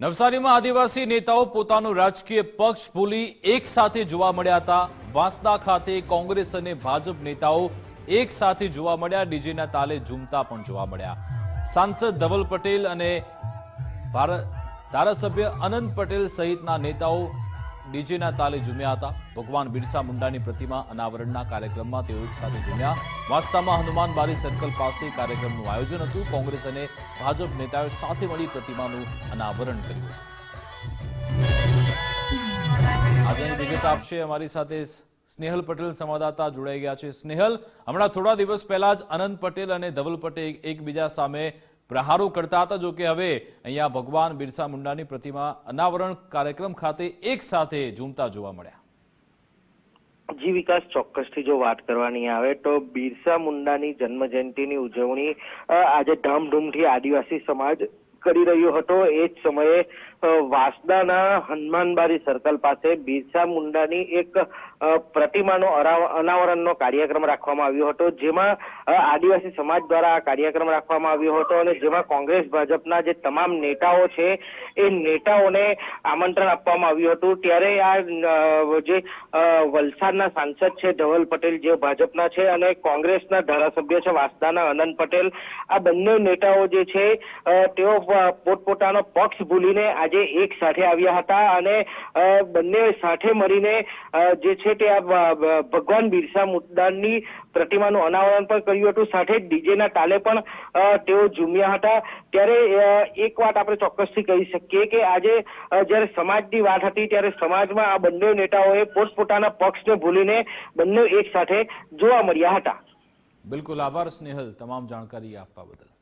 નવસારીમાં આદિવાસી નેતાઓ પોતાનો રાજકીય પક્ષ ભૂલી એક સાથે જોવા મળ્યા હતા. વાંસદા ખાતે કોંગ્રેસ અને ભાજપ નેતાઓ એક સાથે જોવા મળ્યા. ડીજેના તાલે ઝૂમતા પણ જોવા મળ્યા. સાંસદ ધવલ પટેલ અને ધારાસભ્ય અનંત પટેલ સહિતના નેતાઓ ડીજેના તાલે ઝૂમ્યા હતા. ભગવાન બિરસા મુંડાની પ્રતિમા અનાવરણના કાર્યક્રમમાં તેઓ એકસાથે ઝૂમ્યા. વાસ્તવમાં હનુમાન બારી સર્કલ પાસે કાર્યક્રમનું આયોજન હતું. કોંગ્રેસ અને ભાજપ નેતાઓ સાથે મળી પ્રતિમાનું અનાવરણ કર્યું હતું. આજની વિગત આપશે અમારી સાથે સ્નેહલ પટેલ, સંવાદદાતા જોડાઈ ગયા છે. સ્નેહલ, હમણાં થોડા દિવસ પહેલા જ અનંત પટેલ અને ધવલ પટેલ એકબીજા સામે પ્રહારો કરતા હતા જો કે હવે અહીંયા ભગવાન બિરસા મુંડાની પ્રતિમા અનાવરણ કાર્યક્રમ ખાતે એક સાથે ઝૂમતા જોવા મળ્યા. જી વિકાસ, ચોક્કસથી જો વાત કરવાની આવે તો બિરસા મુંડાની જન્મ જયંતિની ઉજવણી આજે ધામધૂમથી આદિવાસી સમાજ કરી રહ્યો હતો. એ જ સમયે વાસદાના હનુમાનબારી સર્કલ પાસે બિરસા મુંડાની એક પ્રતિમાનો અનાવરણનો કાર્યક્રમ રાખવામાં આવ્યો હતો. જેમાં આદિવાસી સમાજ દ્વારા આ કાર્યક્રમ રાખવામાં આવ્યો હતો અને જેમાં કોંગ્રેસ, ભાજપના જે તમામ નેતાઓ છે, એ નેતાઓને આમંત્રણ આપવામાં આવ્યું હતું. ત્યારે આ જે વલસાડના સાંસદ છે, ધવલ પટેલ જે ભાજપના છે અને કોંગ્રેસના ધારાસભ્ય છે, વાસદાના અનંત પટેલ, આ બંને નેતાઓ જે છે તેઓ પોતપોતાનો પક્ષ ભૂલીને આજે એક સાથે આવ્યા હતા અને બંને સાથે મળીને જે છે તે આ ભગવાન બિરસા મુદ્દાની પ્રતિમાનું અનાવરણ પણ કર્યું હતું. સાથે ડીજેના તાલે પણ તેઓ ઝૂમ્યા હતા. ત્યારે એક વાત આપણે ચોક્કસથી કહી શકીએ કે આજે જ્યારે સમાજની વાત હતી ત્યારે સમાજમાં આ બંને નેતાઓએ પોતપોતાના પક્ષને ભૂલીને બંને એક સાથે જોવા મળ્યા હતા. બિલકુલ આભાર સ્નેહલ તમામ જાણકારી આપવા બદલ.